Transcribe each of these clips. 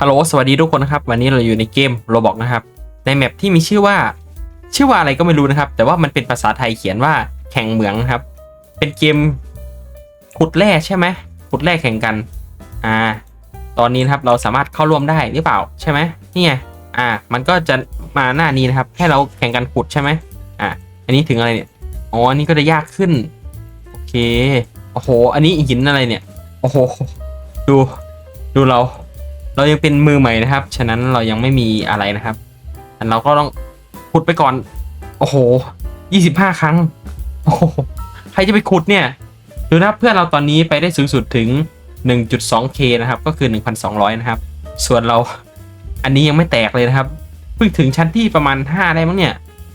ฮัลโหลสวัสดีทุกคนนะครับ วันนี้เราอยู่ในเกมโรบอกนะครับ ในแมปที่มีชื่อว่า ชื่อว่าอะไรก็ไม่รู้นะครับ แต่ว่ามันเป็นภาษาไทยเขียนว่าแข่งเหมืองนะครับ เป็นเกมขุดแร่ใช่ไหมขุดแร่แข่งกัน อ่า ตอนนี้นะครับเราสามารถเข้าร่วมได้หรือเปล่าใช่ไหมนี่ไงอ่า มันก็จะมาหน้านี้นะครับให้เราแข่งกันขุดใช่ไหมอ่าอันนี้ถึงอะไรเนี่ยอ๋ออันนี้ก็จะยากขึ้นโอเคโอ้โห อันนี้หินอะไรเนี่ยโอ้โหดูดูเรา เรายังเป็นมือใหม่นะครับ ฉะนั้นเรายังไม่มีอะไรนะครับอันเราก็ต้องขุดไปก่อน โอ้โหยี่สิบห้าครั้ง โอ้โห ใครจะไปขุดเนี่ย ดูนะเพื่อนเราตอนนี้ไปได้สูงสุดถึง 1.2k นะครับ ก็คือ 1,200 นะครับ ส่วนเราอันนี้ยังไม่แตกเลยนะครับ เพิ่งถึงชั้นที่ประมาณ 5 ได้มั้งเนี่ย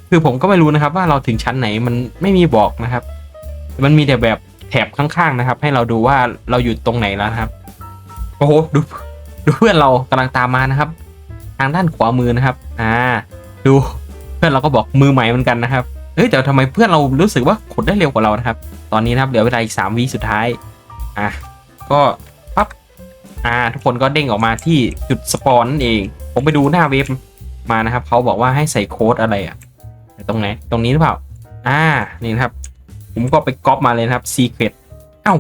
คือผมก็ไม่รู้นะครับว่าเราถึงชั้นไหนมันไม่มีบอกนะครับ มันมีแต่แบบแถบข้างๆนะครับ ให้เราดูว่าเราอยู่ตรงไหนแล้วครับ โอ้โห ดู ดูเพื่อนเรากำลังตามมานะครับ ทางด้านขวามือนะครับ อ่า ดูเพื่อนเราก็บอกมือใหม่เหมือนกันนะครับเอ้ยแต่ทำไมเพื่อนเรารู้สึกว่าขุดได้เร็วกว่าเรานะครับ ตอนนี้นะครับเหลือเวลาอีก3วิสุดท้าย อะ ก็ปั๊บ อ่า ทุกคนก็เด้งออกมาที่จุดสปอนน์เอง ผมไปดูหน้าเว็บมานะครับ เขาบอกว่าให้ใส่โค้ดอะไรอะ ตรงไหน ตรงนี้หรือเปล่า อ่า นี่นะครับ ผมก็ไปก๊อปมาเลยนะครับ secret เอ้า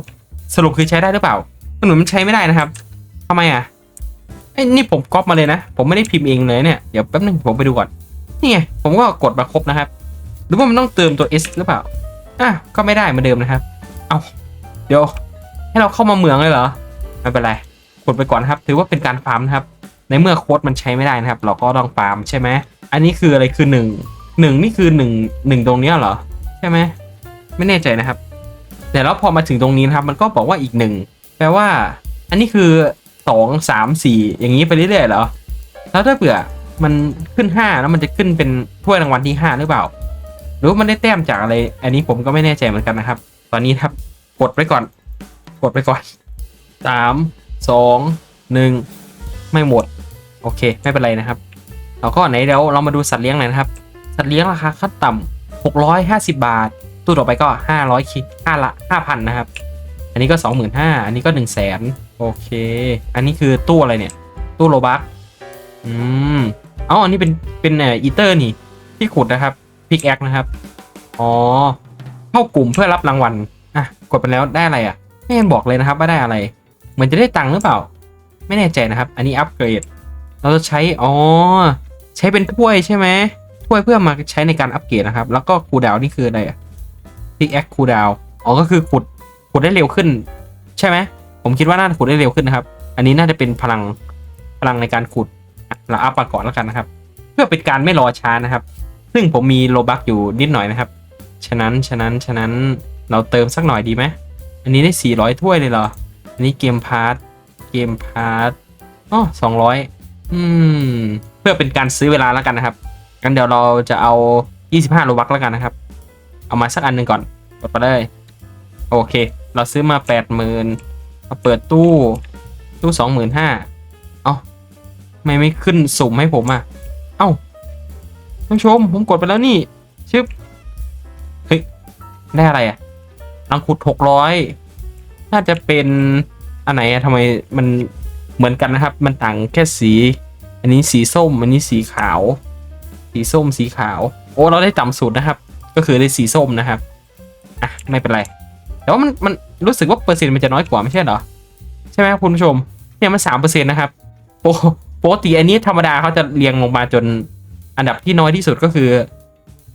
สรุปคือใช้ได้หรือเปล่าหนุนมันใช้ไม่ได้นะครับทำไมอะ ไอ้ยนี่ผมก๊อปมาเลยนะ ผมไม่ได้พิมพ์เองเลยเนี่ย เดี๋ยวแป๊บนึงผมไปดูก่อน นี่ไง ผมก็กดมาครบนะครับ หรือว่ามันต้องเติมตัว S หรือเปล่า อะ ก็ไม่ได้เหมือนเดิมนะครับ เอาเดี๋ยว ให้เราเข้ามาเมืองเลยเหรอ ไม่เป็นไร กดไปก่อนครับ ถือว่าเป็นการฟาร์มนะครับ ในเมื่อโค้ดมันใช้ไม่ได้นะครับ เราก็ต้องฟาร์มใช่ไหม อันนี้คืออะไรคือหนึ่ง หนึ่งนี่คือหนึ่งหนึ่งตรงเนี้ยเหรอ ใช่ไหม ไม่แน่ใจนะครับ แต่แล้วพอมาถึงตรงนี้นะครับ มันก็บอกว่าอีกหนึ่ง แปลว่า อันนี้คือ สองสามสี่อย่างนี้ไปเรื่อยๆเหรอ แล้วถ้าเผื่อมันขึ้นห้าแล้วมันจะขึ้นเป็นถ้วยรางวัลที่ห้าหรือเปล่า หรือว่ามันได้แต้มจากอะไร อันนี้ผมก็ไม่แน่ใจเหมือนกันนะครับ ตอนนี้ครับกดไปก่อน กดไปก่อนสามสองหนึ่งไม่หมด โอเค ไม่เป็นไรนะครับเราก็ไหนเดี๋ยวเรามาดูสัตว์เลี้ยงหน่อยนะครับ สัตว์เลี้ยงราคาขั้นต่ำหกร้อยห้าสิบบาท ตู้ต่อไปก็ห้าร้อยคิห้าละห้าพันนะครับ อันนี้ก็สองหมื่นห้าอันนี้ก็หนึ่งแสนโอเค อันนี้คือตู้อะไรเนี่ย ตู้โลบักอืมอ๋ออันนี้เป็นเป็นเอ่ออีเตอร์นี่ ที่ขุดนะครับพิกแอคนะครับ อ๋อ เข้ากลุ่มเพื่อรับรางวัลอะกดไปแล้วได้อะไรอะ ไม่เห็นบอกเลยนะครับว่าได้อะไร เหมือนจะได้ตังค์หรือเปล่า ไม่แน่ใจนะครับ อันนี้อัปเกรด เราจะใช้ อ๋อ ใช้เป็นถ้วยใช่ไหมถ้วยเพื่อมาใช้ในการอัปเกรดนะครับ แล้วก็คูดาวนี่คืออะไรอะพิกแอคคูดาวอ๋อก็คือขุด ขุดได้เร็วขึ้น ใช่ไหมผมคิดว่าน่าจะขุดได้เร็วขึ้นนะครับ อันนี้น่าจะเป็นพลังพลังในการขุดเราอัพมาก่อนแล้วกันนะครับ เพื่อเป็นการไม่รอช้านะครับ ซึ่งผมมีโลบักอยู่นิดหน่อยนะครับ ฉะนั้นฉะนั้นฉะนั้นเราเติมสักหน่อยดีไหมอันนี้ได้ 400 ถ้วยเลยเหรอ อันนี้เกมพาร์ทเกมพาร์ทอ๋อ200อืม เพื่อเป็นการซื้อเวลาแล้วกันนะครับกันเดี๋ยวเราจะเอา 25 โลบักแล้วกันนะครับ เอามาสักอันหนึ่งก่อนกดไปเลย โอเค เราซื้อมา80,000มาเปิดตู้ ตู้25,000เอ้าไม่ไม่ขึ้นสุ่มให้ผมอะ เอ้าท่านผู้ชม ผมกดไปแล้วนี่ ชึบ เฮ้ย ได้อะไรอะลังขุดหกร้อยน่าจะเป็นอันไหนอะทำไมมันเหมือนกันนะครับ มันต่างแค่สี อันนี้สีส้ม อันนี้สีขาว สีส้มสีขาว โอ้ เราได้ต่ำสุดนะครับ ก็คือได้สีส้มนะครับ อะ ไม่เป็นไร แต่ว่ามันมันรู้สึกว่าเปอร์เซ็นต์มันจะน้อยกว่าไม่ใช่เหรอ ใช่ไหมคุณผู้ชม เนี่ยมันสามเปอร์เซ็นต์นะครับโอ้ปกติอันนี้ธรรมดาเขาจะเรียงลงมาจนอันดับที่น้อยที่สุดก็คือ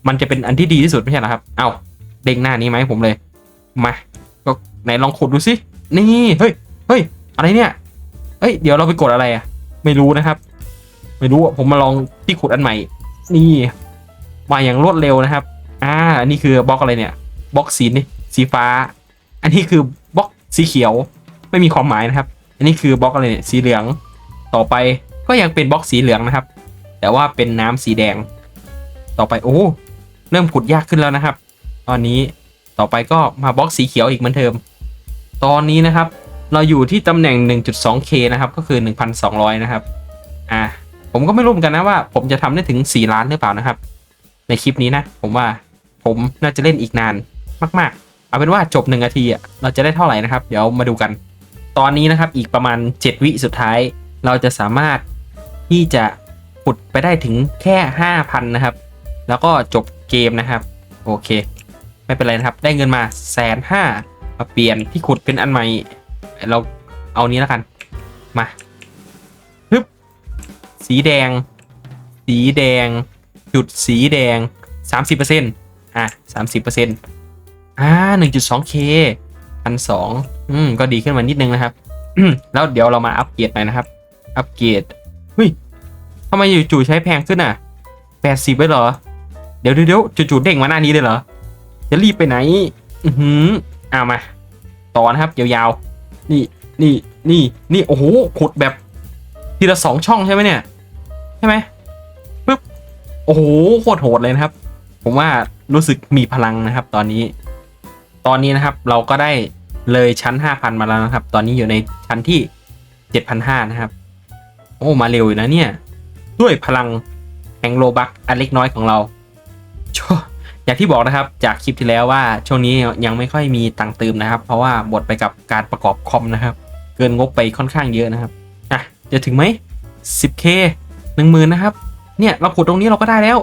มันจะเป็นอันที่ดีที่สุดไม่ใช่เหรอครับ เอาเด้งหน้านี้ไหมผมเลย มา ก็ไหนลองขุดดูสิ นี่เฮ้ยเฮ้ยอะไรเนี่ยเฮ้ยเดี๋ยวเราไปกดอะไรอะ ไม่รู้นะครับ ไม่รู้อะผมมาลองที่ขุดอันใหม่ นี่มาอย่างรวดเร็วนะครับ อ่านนี้คือบล็อกอะไรเนี่ย บล็อกสีนี่สีฟ้า อันนี้คือบล็อกสีเขียวไม่มีความหมายนะครับ อันนี้คือบล็อกอะไรเนี่ยสีเหลือง ต่อไปก็ยังเป็นบล็อกสีเหลืองนะครับ แต่ว่าเป็นน้ำสีแดง ต่อไปโอ้เริ่มขุดยากขึ้นแล้วนะครับ ตอนนี้ต่อไปก็มาบล็อกสีเขียวอีกเหมือนเดิม ตอนนี้นะครับ เราอยู่ที่ตำแหน่ง 1.2k นะครับ ก็คือ 1,200 นะครับ อ่า ผมก็ไม่รู้เหมือนกันนะว่า ผมจะทำได้ถึง 4 ล้านหรือเปล่านะครับ ในคลิปนี้นะ ผมว่าผมน่าจะเล่นอีกนานมาก ๆ เอาเป็นว่าจบ1นาทีอะเราจะได้เท่าไหร่นะครับ เดี๋ยวมาดูกัน ตอนนี้นะครับอีกประมาณ 7 วิสุดท้าย เราจะสามารถที่จะขุดไปได้ถึงแค่ 5,000 นะครับ แล้วก็จบเกมนะครับ โอเค ไม่เป็นไรนะครับ ได้เงินมาแสนห้ามาเปลี่ยนที่ขุดเป็นอันใหม่ เราเอานี้แล้วกัน มาฮึบสีแดง สีแดง จุดสีแดง 30%อะ30% อ่า 1.2k พันสองอืม ก็ดีขึ้นมานิดนึงนะครับ แล้วเดี๋ยวเรามาอัปเกรดหน่อยนะครับ อัปเกรดเฮ้ยทำไมอยู่จู่ๆใช้แพงขึ้นอะ 80ไปเหรอเดี๋ยวเดี๋ยวเดี๋ยวจู่ๆเด้งมาหน้านี้เลยเหรอ จะรีบไปไหน อือหือเอามา ต่อนะครับ ยาวๆ นี่ นี่ นี่ นี่ โอ้โหขุดแบบ ทีละสองช่องใช่ไหมเนี่ย ใช่ไหมปึ๊บ โอ้โห โคตรโหดเลยนะครับ ผมว่ารู้สึกมีพลังนะครับ ตอนนี้ ตอนนี้นะครับเราก็ได้เลยชั้น 5,000 มาแล้วนะครับ ตอนนี้อยู่ในชั้นที่ 7,500 นะครับ โอ้มาเร็วอยู่นะเนี่ย ด้วยพลังแห่งโลบักอันเล็กน้อยของเราชวอย่างที่บอกนะครับจากคลิปที่แล้วว่าช่วงนี้ยังไม่ค่อยมีตังค์เติมนะครับ เพราะว่าหมดไปกับการประกอบคอมนะครับ เกินงบไปค่อนข้างเยอะนะครับอะจะถึงไหม 10k หนึ่งหมื่นนะครับ เนี่ยเราขุดตรงนี้เราก็ได้แล้ว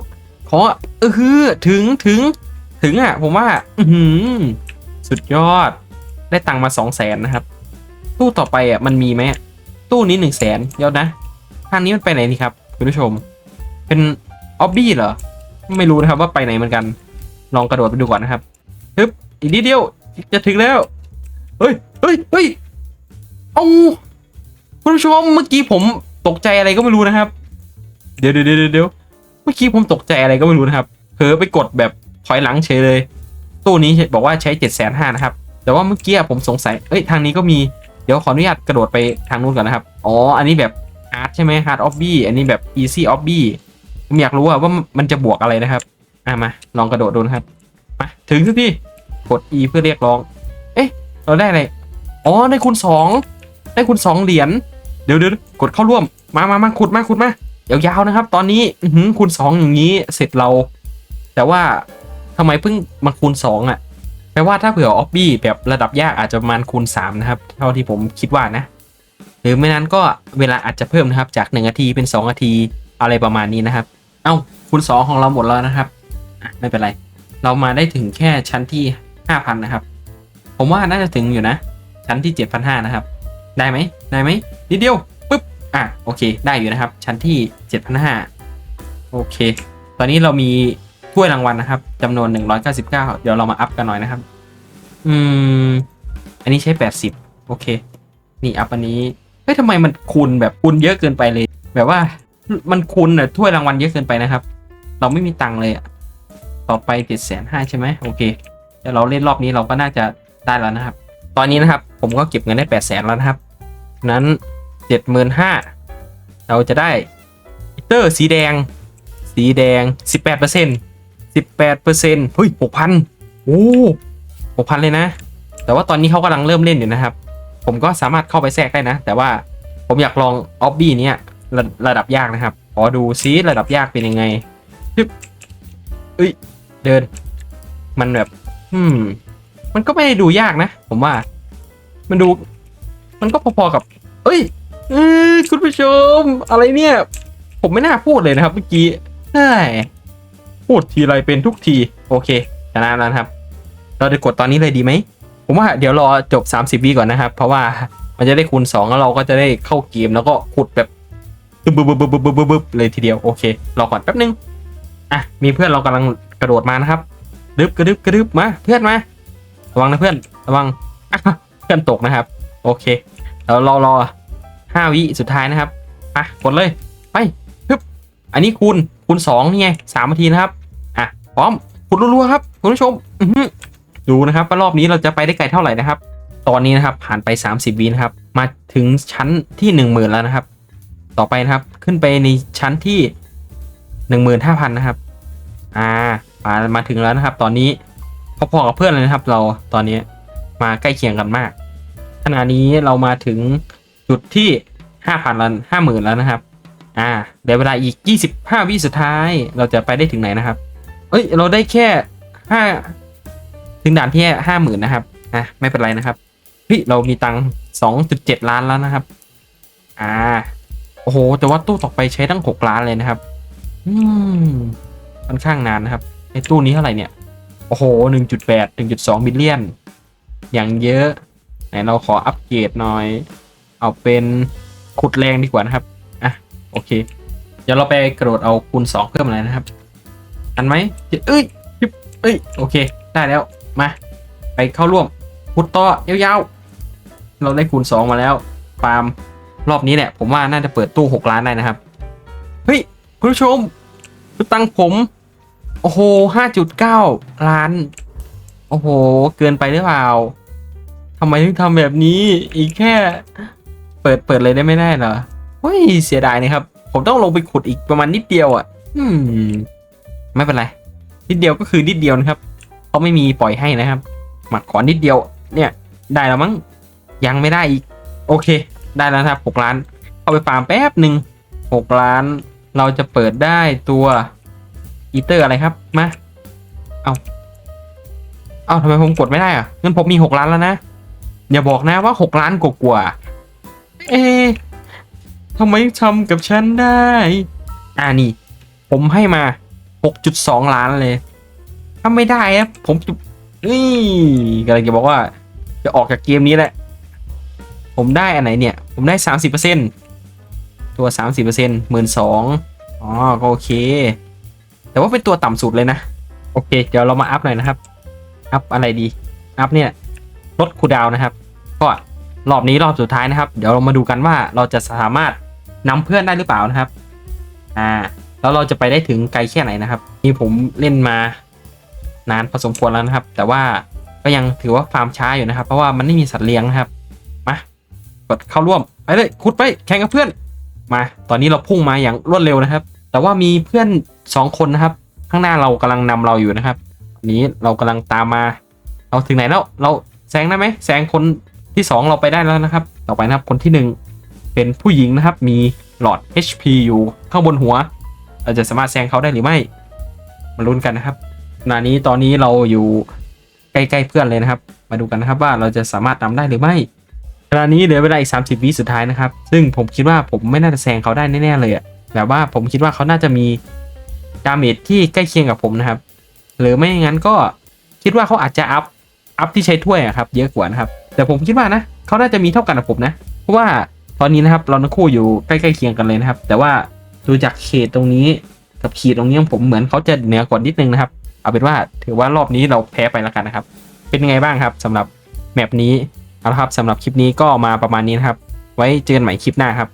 ขอเออคือถึงถึงถึงอะผมว่า อื สุดยอด ได้ตังค์มาสองแสนนะครับ ตู้ต่อไปอะมันมีไหมตู้นี้หนึ่งแสนเดี๋ยวนะทางนี้มันไปไหนนี่ครับคุณผู้ชม เป็นออบบี้เหรอ ไม่รู้นะครับว่าไปไหนเหมือนกัน ลองกระโดดไปดูก่อนนะครับฮึบอีกนิดเดียวจะถึงแล้ว เฮ้ยเฮ้ยเฮ้ยเอาคุณผู้ชมเมื่อกี้ผมตกใจอะไรก็ไม่รู้นะครับ เดี๋ยวเดี๋ยวเดี๋ยวเดี๋ยวเมื่อกี้ผมตกใจอะไรก็ไม่รู้นะครับเผลอไปกดแบบถอยหลังเฉยเลย ตู้นี้บอกว่าใช้เจ็ดแสนห้านะครับ แต่ว่าเมื่อกี้ผมสงสัย เอ้ย ทางนี้ก็มี เดี๋ยวขออนุญาตกระโดดไปทางนู้นก่อนนะครับ อ๋อ อันนี้แบบอาร์ตใช่ไหมฮาร์ดออฟบี้อันนี้แบบอีซี่ออฟบี้ผมอยากรู้อะว่ามันจะบวกอะไรนะครับ อะมา ลองกระโดดดูนะครับ มาถึงสักทีกด E เพื่อเรียกร้อง เอ๊ะ เราได้อะไร อ๋อ ได้คูณสองได้คูณสองเหรียญ เดี๋ยวเดี๋ยวกดเข้าร่วม มามามาขุดมาขุดมายาวๆนะครับ ตอนนี้คูณสองอย่างนี้ เสร็จเรา แต่ว่า ทำไมเพิ่งมาคูณสองอะแปลว่าถ้าเผื่อออบบี้แบบระดับยากอาจจะประมาณคูณ 3 นะครับ เท่าที่ผมคิดว่านะ หรือไม่นั้นก็เวลาอาจจะเพิ่มนะครับ จาก 1 นาทีเป็น 2 นาทีอะไรประมาณนี้นะครับ เอ้าคูณ 2 ของเราหมดแล้วนะครับไม่เป็นไร เรามาได้ถึงแค่ชั้นที่ 5,000 นะครับ ผมว่าน่าจะถึงอยู่นะ ชั้นที่ 7,500 นะครับ ได้ไหมได้ไหมนิดเดียวปุ๊บอะโอเค ได้อยู่นะครับ ชั้นที่ 7,500 โอเค ตอนนี้เรามี ถ้วยรางวัลนะครับจำนวน 199 เดี๋ยวเรามาอัพกันหน่อยนะครับ อืม อันนี้ใช้ 80 โอเค นี่อัพอันนี้ เฮ้ยทำไมมันคูณแบบคูณเยอะเกินไปเลย แบบว่ามันคูณน่ะถ้วยรางวัลเยอะเกินไปนะครับ เราไม่มีตังค์เลยอะต่อไปเจ็ดแสนห้าใช่ไหมโอเคเดี๋ยวเราเล่นรอบนี้เราก็น่าจะได้แล้วนะครับ ตอนนี้นะครับ ผมก็เก็บเงินได้แปดแสนแล้วนะครับ นั้นเจ็ดหมื่นห้าเราจะได้อีเตอร์สีแดง สีแดงสิบแปดเปอร์เซ็นต์ สิบแปดเปอร์เซ็นต์เฮ้ยหกพันโอ้หกพันเลยนะ แต่ว่าตอนนี้เขากำลังเริ่มเล่นอยู่นะครับ ผมก็สามารถเข้าไปแทรกได้นะ แต่ว่าผมอยากลองออบบี้เนี้ยระระดับยากนะครับ ขอดูซิระดับยากเป็นยังไงปึ๊บเอ้ย เดิน มันแบบ อืม มันก็ไม่ได้ดูยากนะ ผมว่า มันดู มันก็พอๆกับ เอ้ยเอ้ยคุณผู้ชม อะไรเนี่ย ผมไม่น่าพูดเลยนะครับเมื่อกี้ใช่ พูดทีไรเป็นทุกที โอเคชนะแล้วนะครับ เราจะกดตอนนี้เลยดีไหม ผมว่าเดี๋ยวรอจบ 30วิก่อนนะครับ เพราะว่ามันจะได้คูณ2แล้วเราก็จะได้เข้าเกมแล้วก็ขุดแบบบึบบึบบึบบึบบึบบึบบึบเลยทีเดียวโอเครอก่อนแป๊บนึงอะมีเพื่อนเรากำลังกระโดดมานะครับดึบกระดึบกระดึบมาเพื่อนมาระวังนะเพื่อนระวังเพื่อนตกนะครับ โอเคเรารอรอห้าวิสุดท้ายนะครับอะกดเลยไปฮึบอันนี้คูณ คูณสองนี่ไงสามนาทีนะครับอะพร้อมขุดรัวๆครับคุณผู้ชมดูนะครับว่ารอบนี้เราจะไปได้ไกลเท่าไหร่นะครับ ตอนนี้นะครับผ่านไป 30วินะครับ มาถึงชั้นที่ 10,000 แล้วนะครับ ต่อไปนะครับขึ้นไปในชั้นที่ 15,000 นะครับ อ่ามามาถึงแล้วนะครับ ตอนนี้พอๆกับเพื่อนเลยนะครับ เราตอนนี้มาใกล้เคียงกันมากขณะนี้เรามาถึงจุดที่ 5,000แล้ว50,000 แล้วนะครับ อ่าเดี๋ยวเวลาอีก 25 วิสุดท้าย เราจะไปได้ถึงไหนนะครับ เอ้ย เราได้แค่ห้าถึงด่านที่ห้าหมื่นนะครับนะไม่เป็นไรนะครับเฮ้ยเรามีตังสองจุดเจ็ดล้านแล้วนะครับ อ่า โอ้โห แต่ว่าตู้ต่อไปใช้ตั้งหกล้านเลยนะครับ อืม ค่อนข้างนานนะครับไอ้ตู้นี้เท่าไหร่เนี่ย โอ้โหหนึ่งจุดแปดถึงจุดสองบิลเลียน อย่างเยอะ ไหนเราขออัปเกรดหน่อย เอาเป็นขุดแรงดีกว่านะครับ โอเค เดี๋ยวเราไปกระโดดเอาคูณสองเพิ่มอะไรนะครับ อันไหมเอ้ยเอ้ยโอเค ได้แล้วมาไปเข้าร่วมขุดต่อยาวๆ เราได้คูณสองมาแล้วฟาร์มรอบนี้เนี่ยผมว่าน่าจะเปิดตู้หกล้านได้นะครับ เฮ้ย คุณผู้ชมคือตังผม โอ้โหห้าจุดเก้าล้าน โอ้โห เกินไปหรือเปล่าทำไมถึงทำแบบนี้อีกแค่ เปิดเปิดเลยได้ไม่ได้เหรอ เฮ้ยเสียดายนะครับ ผมต้องลงไปขุดอีกประมาณนิดเดียวอะ อืม ไม่เป็นไร นิดเดียวก็คือนิดเดียวนะครับเขาไม่มีปล่อยให้นะครับหมักขอนิดเดียว เนี่ย ได้แล้วมั้ง ยังไม่ได้อีก โอเค ได้แล้วครับหกล้านเข้าไปฟาร์มแป๊บหนึ่งหกล้าน เราจะเปิดได้ตัวอีเตอร์อะไรครับ มา เอาเอาทำไมผมกดไม่ได้อะเงินผมมีหกล้านแล้วนะ อย่าบอกนะว่าหกล้านกว่าเอ๊ ทำไมทำกับฉันได้ อ่านี่ ผมให้มาหกจุดสองล้านเลย ถ้าไม่ได้นะผมจะนี่กำลังจะบอกว่า จะออกจากเกมนี้แหละ ผมได้อันไหนเนี่ย ผมได้สามสิบเปอร์เซ็นตัวสามสิบเปอร์เซ็นต์หมื่นสองอ๋อก็โอเค แต่ว่าเป็นตัวต่ำสุดเลยนะ โอเค เดี๋ยวเรามาอัพหน่อยนะครับ อัพอะไรดี อัพเนี่ยลดคูดาวน์นะครับ ก็ รอบนี้รอบสุดท้ายนะครับ เดี๋ยวเรามาดูกันว่าเราจะสามารถนำเพื่อนได้หรือเปล่านะครับ อ่า แล้วเราจะไปได้ถึงไกลแค่ไหนนะครับ นี่ผมเล่นมานานพอสมควรแล้วนะครับ แต่ว่าก็ยังถือว่าฟาร์มช้าอยู่นะครับ เพราะว่ามันไม่มีสัตว์เลี้ยงนะครับ มากดเข้าร่วมไปเลยขุดไปแข่งกับเพื่อน มา ตอนนี้เราพุ่งมาอย่างรวดเร็วนะครับ แต่ว่ามีเพื่อนสองคนนะครับ ข้างหน้าเรากำลังนำเราอยู่นะครับนี้เรากำลังตามมา เราถึงไหนแล้ว เราแซงได้ไหมแซงคน ที่สองเราไปได้แล้วนะครับ ต่อไปนะครับคนที่หนึ่งเป็นผู้หญิงนะครับ มีหลอด HP อยู่ข้างบนหัว เราจะสามารถแซงเขาได้หรือไม่มาลุ้นกันนะครับขณะนี้ตอนนี้เราอยู่ใกล้ๆเพื่อนเลยนะครับ มาดูกันนะครับว่าเราจะสามารถนำได้หรือไม่ขณะนี้เหลือเวลาอีก 30 วิสุดท้ายนะครับ ซึ่งผมคิดว่าผมไม่น่าจะแซงเขาได้แน่ๆเลยอะแบบว่าผมคิดว่าเขาน่าจะมีดาเมจที่ใกล้เคียงกับผมนะครับ หรือไม่งั้นก็คิดว่าเขาอาจจะอัพ อัพที่ใช้ถ้วยอะครับ เยอะกว่านะครับ แต่ผมคิดว่านะเขาน่าจะมีเท่ากันกับผมนะ เพราะว่าตอนนี้นะครับ เราทั้งคู่อยู่ใกล้ๆเคียงกันเลยนะครับ แต่ว่าดูจากเขตตรงนี้กับขีดตรงนี้ของผมเหมือนเขาจะเหนือกว่านิดนึงนะครับ เอาเป็นว่าถือว่ารอบนี้เราแพ้ไปแล้วกันนะครับ เป็นยังไงบ้างครับสำหรับแมปนี้เอาละครับสำหรับคลิปนี้ก็มาประมาณนี้นะครับ ไว้เจอกันใหม่คลิปหน้าครับ